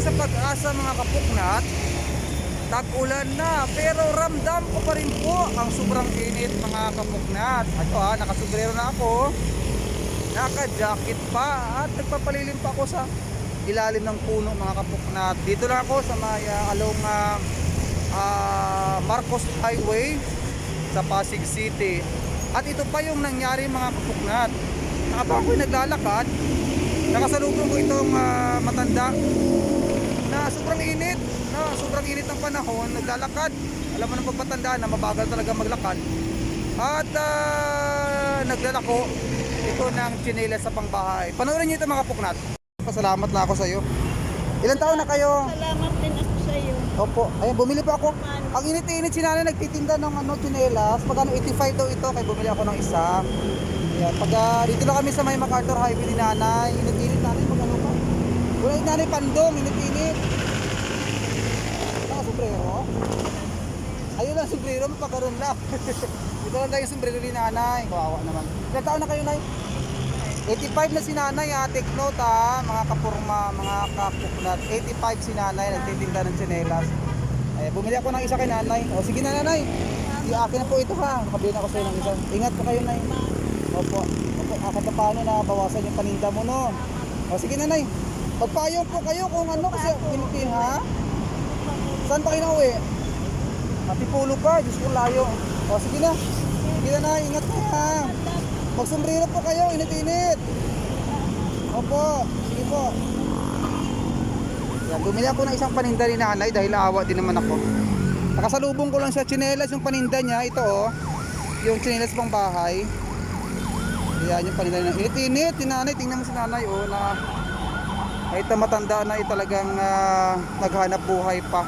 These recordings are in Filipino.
sa pag-asa mga kapuknat, tag-ulan na, pero ramdam ko pa rin po ang sobrang init mga kapuknat. Ito ha, nakasubrero na ako, naka-jacket pa, at nagpapalilim pa ako sa ilalim ng puno mga kapuknat. Dito lang ako sa may ah, along ah, ah, Marcos Highway sa Pasig City. At ito pa yung nangyari mga kapuknat. Habang ako'y naglalakad, nakasalubong ko itong ah, matanda na sobrang init, na sobrang init ng panahon, naglalakad. Alam mo ng pagpatanda na mabagal talaga maglakad. At ah, naglalako ito ng tsinelas sa pangbahay. Panoorin niyo ito mga kapuknat. Pasalamat na ako sa iyo. Ilan taon na kayo? Salamat din ako sa iyo. Opo. Ayun, bumili pa ako. Ang init-init si nanay nagtitinda ng ano, tsinelas. Magkano 85 daw ito, kaya bumili ako ng isa. Ayan, pag ah, dito lang kami sa may MacArthur Highway ni nanay. Init-init nanay, magkano pa? Wala yung nanay pandong, init-init. Naka sombrero. Ayun lang, sombrero, mapakaroon lang. Ito lang tayo yung sombrero ni nanay. Kawawa naman. Ilan taon na kayo, nay? 85 na si nanay ha, take note ha, mga kapurma, mga kapuklat. 85 si nanay, nagtitinda ng tsinelas. Ay, bumili ako ng isa kay nanay. O sige na nanay, di akin na po ito ha. Nakabili na ako sa'yo ng isa. Ingat po kayo nay. Opo, opo, akat na paano na bawasan yung paninda mo no. O sige nanay, magpayong po kayo kung ano kasi pinuti ha. Saan pa kayo na uwi? Matipulo ka, Diyos ko layo. O sige na, sige na nay, ingat ka ha. Magsombrero po kayo, init-init. Opo, sige po. Yan, bumili ako ng isang paninda ni nanay dahil awa din naman ako. Nakasalubong ko lang sa tsinelas yung paninda niya. Ito oh, yung tsinelas pang bahay. Yan yung paninda niya. Init-init, ni tingnan mo si nanay oh, na ay matanda na eh, talagang ah, naghanap buhay pa.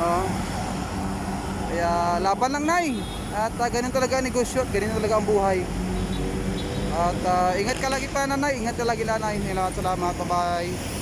Oh. Kaya laban lang nay. At uh, ganun talaga ang negosyo, ganun talaga ang buhay. At ah, ingat ka lagi pa nanay, ingat ka lagi nanay. Salamat, salamat, bye-bye.